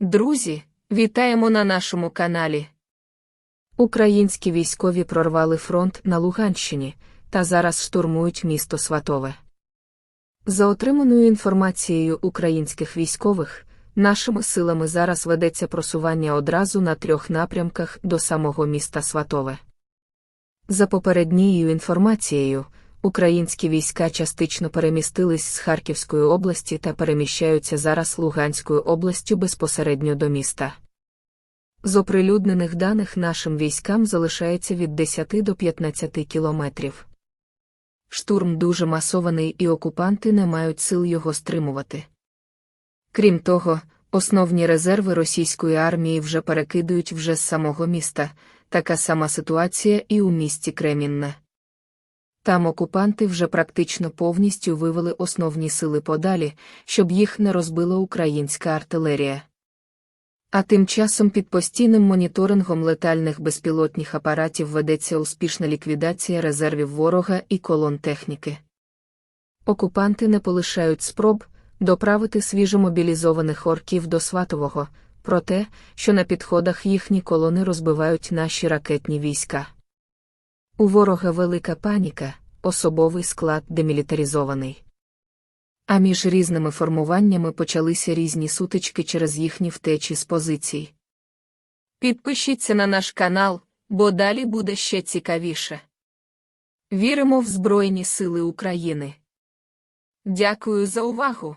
Друзі, вітаємо на нашому каналі. Українські військові прорвали фронт на Луганщині та зараз штурмують місто Сватове. За отриманою інформацією українських військових, нашими силами зараз ведеться просування одразу на трьох напрямках до самого міста Сватове. За попередньою інформацією, українські війська частично перемістились з Харківської області та переміщаються зараз Луганською областю безпосередньо до міста. З оприлюднених даних нашим військам залишається від 10 до 15 кілометрів. Штурм дуже масований і окупанти не мають сил його стримувати. Крім того, основні резерви російської армії вже перекидують вже з самого міста, така сама ситуація і у місті Кремінне. Там окупанти вже практично повністю вивели основні сили подалі, щоб їх не розбила українська артилерія. А тим часом під постійним моніторингом летальних безпілотних апаратів ведеться успішна ліквідація резервів ворога і колон техніки. Окупанти не полишають спроб доправити свіжомобілізованих орків до Сватового, про те, що на підходах їхні колони розбивають наші ракетні війська. У ворога велика паніка, особовий склад демілітаризований. А між різними формуваннями почалися різні сутички через їхні втечі з позицій. Підпишіться на наш канал, бо далі буде ще цікавіше. Віримо в Збройні Сили України. Дякую за увагу!